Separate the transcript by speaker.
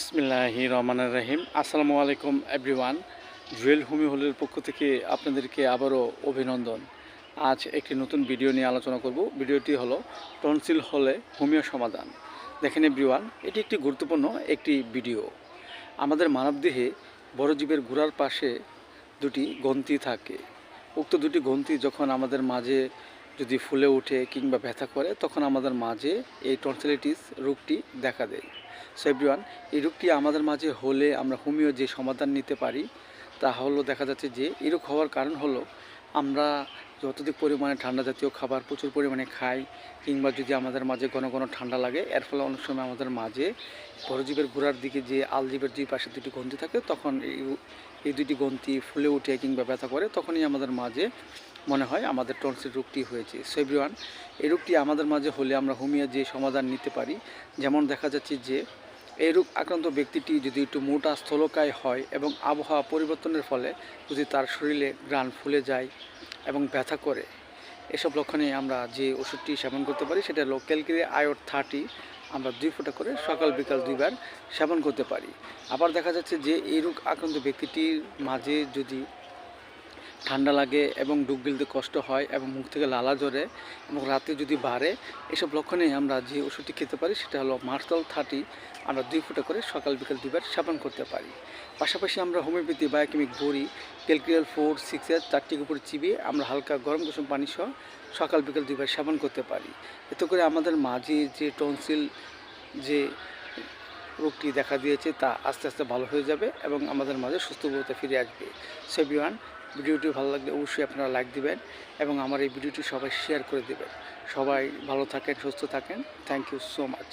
Speaker 1: বিসমিল্লাহি রহমানের রহিম। আসসালামু আলাইকুম এভরিওয়ান জুয়েল হোমি হলের পক্ষ থেকে আপনাদেরকে আবারও অভিনন্দন। আজ একটি নতুন ভিডিও নিয়ে আলোচনা করব। ভিডিওটি হলো টনসিল হলে হোমিও সমাধান। দেখেন এভরিওয়ান এটি একটি গুরুত্বপূর্ণ একটি ভিডিও। আমাদের মানবদেহে বড় জীবের গোড়ার পাশে দুটি গ্রন্থি থাকে। উক্ত দুটি গ্রন্থি যখন আমাদের মাঝে যদি ফুলে ওঠে কিংবা ব্যথা করে, তখন আমাদের মাঝে এই টনসিলিটিস রোগটি দেখা দেয়। সেভরিওয়ান এই রোগটি আমাদের মাঝে হলে আমরা হোমিও যে সমাধান নিতে পারি, তা হলো দেখা যাচ্ছে যে এই হওয়ার কারণ হলো আমরা যতদিক পরিমাণে ঠান্ডা জাতীয় খাবার প্রচুর পরিমাণে খাই, কিংবা যদি আমাদের মাঝে ঘন ঘন ঠান্ডা লাগে, এর ফলে অনেক সময় আমাদের মাঝে পরজীবের গোড়ার দিকে যে আলজীবের দুই পাশে দুটি গ্রন্থি থাকে, তখন এই দুটি গ্রন্থি ফুলে উঠে কিংবা ব্যথা করে, তখনই আমাদের মাঝে মনে হয় আমাদের টনসিল রোগটি হয়েছে। সো এভরিওয়ান, এই রোগটি আমাদের মাঝে হলে আমরা হোমিও যে সমাধান নিতে পারি, যেমন দেখা যাচ্ছে যে এই রোগ আক্রান্ত ব্যক্তিটি যদি একটু মোটা স্থলকায় হয় এবং আবহাওয়া পরিবর্তনের ফলে যদি তার শরীরে গ্রান ফুলে যায় এবং ব্যথা করে, এসব লক্ষণে আমরা যে ওষুধটি সেবন করতে পারি সেটা হলো ক্যালকিরি আয়োর থার্টি আমরা দুই ফোঁটা করে সকাল বিকাল দুইবার সেবন করতে পারি। আবার দেখা যাচ্ছে যে এই রোগ আক্রান্ত ব্যক্তিটির মাঝে যদি ঠান্ডা লাগে এবং ডুব গিলতে কষ্ট হয় এবং মুখ থেকে লালা ঝরে এবং রাতে যদি বাড়ে, এসব লক্ষণে আমরা যে ওষুধটি খেতে পারি সেটা হলো মার্সাল থার্টি আমরা দুই ফুটা করে সকাল বিকাল দুইবার সেবন করতে পারি। পাশাপাশি আমরা হোমিওপ্যাথি, বায়োকেমিক, বড়ি ক্যালকুরিয়াল ফোর সিক্সের চারটির উপরে চিবিয়ে আমরা হালকা গরম কুসুম পানি সহ সকাল বিকাল দুইবার সেবন করতে পারি। এতে করে আমাদের মাঝে যে টনসিল, যে রোগটি দেখা দিয়েছে তা আস্তে আস্তে ভালো হয়ে যাবে এবং আমাদের মাঝে সুস্থবোধতা ফিরে আসবে। সেভিওয়ান ভিডিওটি ভালো লাগলে অবশ্যই আপনারা লাইক দিবেন এবং আমার এই ভিডিওটি সবাই শেয়ার করে দেবেন। সবাই ভালো থাকেন, সুস্থ থাকেন। Thank you so much